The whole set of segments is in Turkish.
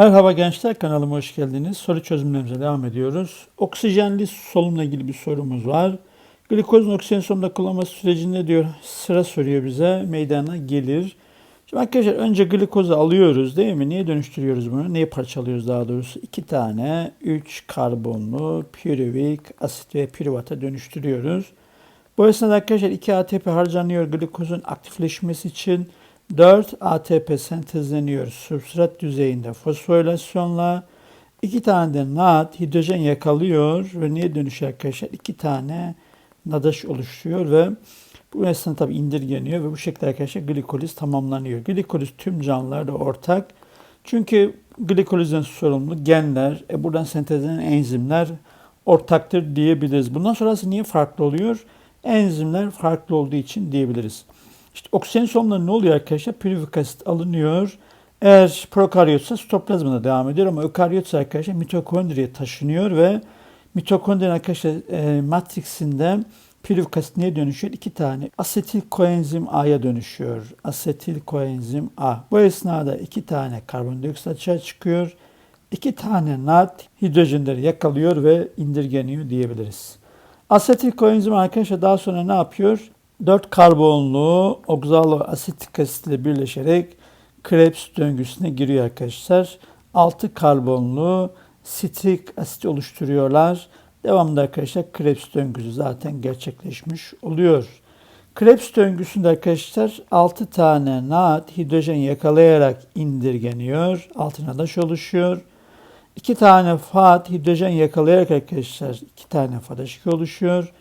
Merhaba gençler kanalıma hoş geldiniz. Soru çözümlerimize devam ediyoruz. Oksijenli solunumla ilgili bir sorumuz var. Glikozun oksijen solunumda kullanması sürecinde diyor sıra soruyor bize meydana gelir. Şimdi arkadaşlar önce glikozu alıyoruz değil mi? Niye dönüştürüyoruz bunu? Neyi parçalıyoruz daha doğrusu? İki tane 3 karbonlu pürüvik asit ve pürüvata dönüştürüyoruz. Bu esnada arkadaşlar 2 ATP harcanıyor glikozun aktifleşmesi için. 4 ATP sentezleniyor substrat düzeyinde fosforilasyonla. 2 tane de NAD hidrojen yakalıyor ve niye dönüşüyor arkadaşlar? 2 tane NADH oluşturuyor ve bu esnada tabi indirgeniyor ve bu şekilde arkadaşlar glikoliz tamamlanıyor. Glikoliz tüm canlılarda ortak. Çünkü glikolizden sorumlu genler, e buradan sentezlenen enzimler ortaktır diyebiliriz. Bundan sonrası niye farklı oluyor? Enzimler farklı olduğu için diyebiliriz. İşte oksijen solunumları ne oluyor arkadaşlar? Pürüvik asit alınıyor. Eğer prokaryotsa sitoplazmada devam ediyor ama ökaryotsa arkadaşlar mitokondriye taşınıyor ve mitokondrinin arkadaşlar e, matriksinde pürüvik asit neye dönüşüyor? İki tane asetil koenzim A'ya dönüşüyor. Asetil koenzim A. Bu esnada iki tane karbondioksit açığa çıkıyor. İki tane NAD hidrojenleri yakalıyor ve indirgeniyor diyebiliriz. Asetil koenzim arkadaşlar daha sonra ne yapıyor? 4 karbonlu oksalo asetik asit ile birleşerek Krebs döngüsüne giriyor arkadaşlar. 6 karbonlu sitrik asit oluşturuyorlar. Devamında arkadaşlar Krebs döngüsü zaten gerçekleşmiş oluyor. Krebs döngüsünde arkadaşlar 6 tane NAD hidrojen yakalayarak indirgeniyor. Altına daş oluşuyor. 2 tane FAD hidrojen yakalayarak arkadaşlar 2 tane FAD oluşuyor.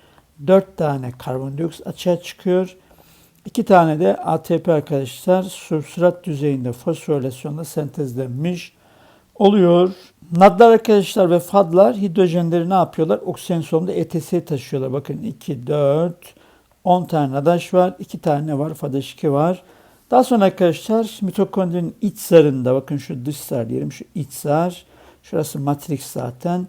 4 tane karbondioksit açığa çıkıyor. 2 tane de ATP arkadaşlar substrat düzeyinde fosforilasyonla sentezlenmiş oluyor. NAD'lar arkadaşlar ve FAD'lar hidrojenleri ne yapıyorlar? Oksijen solunda ETS'ye taşıyorlar. Bakın 2, 4, 10 tane NADH var. 2 tane ne var? FADH2 var. Daha sonra arkadaşlar mitokondrinin iç zarında bakın şu dış zar diyelim şu iç zar. Şurası matrix zaten.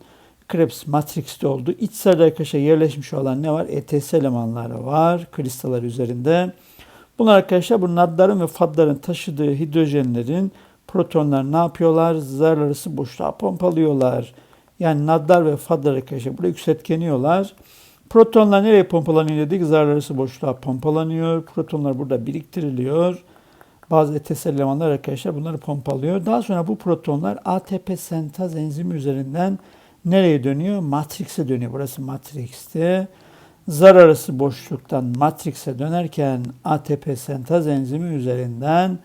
Krebs matrixte oldu. İç zarda arkadaşlar yerleşmiş olan ne var? ETS elemanları var kristallar üzerinde. Bunlar arkadaşlar bu nadların ve fadların taşıdığı hidrojenlerin protonlar ne yapıyorlar? Zar arası boşluğa pompalıyorlar. Yani nadlar ve fadlar arkadaşlar buraya yükseltkeniyorlar. Protonlar nereye pompalanıyor dedik? Zar arası boşluğa pompalanıyor. Protonlar burada biriktiriliyor. Bazı ETS elemanlar arkadaşlar bunları pompalıyor. Daha sonra bu protonlar ATP sentaz enzimi üzerinden nereye dönüyor? Matrix'e dönüyor. Burası Matrix'te. Zar arası boşluktan Matrix'e dönerken ATP sentaz enzimi üzerinden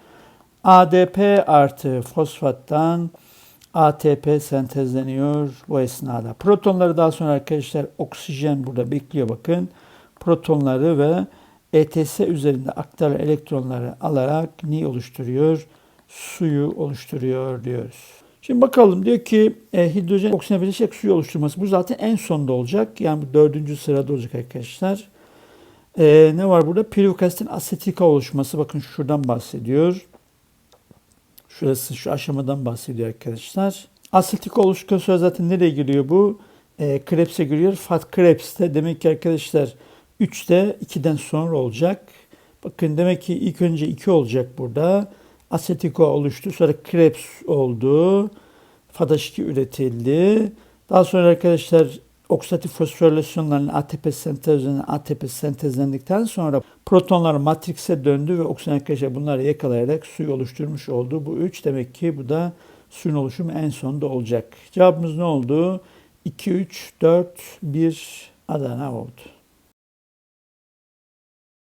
ADP artı fosfattan ATP sentezleniyor bu esnada. Protonları daha sonra arkadaşlar oksijen burada bekliyor bakın. Protonları ve ETS üzerinde aktarılan elektronları alarak ne oluşturuyor? Suyu oluşturuyor diyoruz. Şimdi bakalım diyor ki e, hidrojen oksijen birleşerek suyu oluşturması. Bu zaten en sonda olacak. Yani bu dördüncü sırada olacak arkadaşlar. E, ne var burada? Asitin asetika oluşması. Bakın şuradan bahsediyor. Şurası şu aşamadan bahsediyor arkadaşlar. Asetika oluşması zaten nereye giriyor bu? E, Krebs'e giriyor. Fat Krebs'te demek ki arkadaşlar 3'te 2'den sonra olacak. Bakın demek ki ilk önce 2 olacak burada. Asetiko oluştu. Sonra Krebs oldu. FADH2 üretildi. Daha sonra arkadaşlar oksidatif fosforilasyonların ATP sentezlenen ATP sentezlendikten sonra protonlar matrikse döndü ve oksijen arkadaşlar bunları yakalayarak suyu oluşturmuş oldu. Bu 3 demek ki bu da suyun oluşumu en sonda olacak. Cevabımız ne oldu? 2, 3, 4, 1 Adana oldu.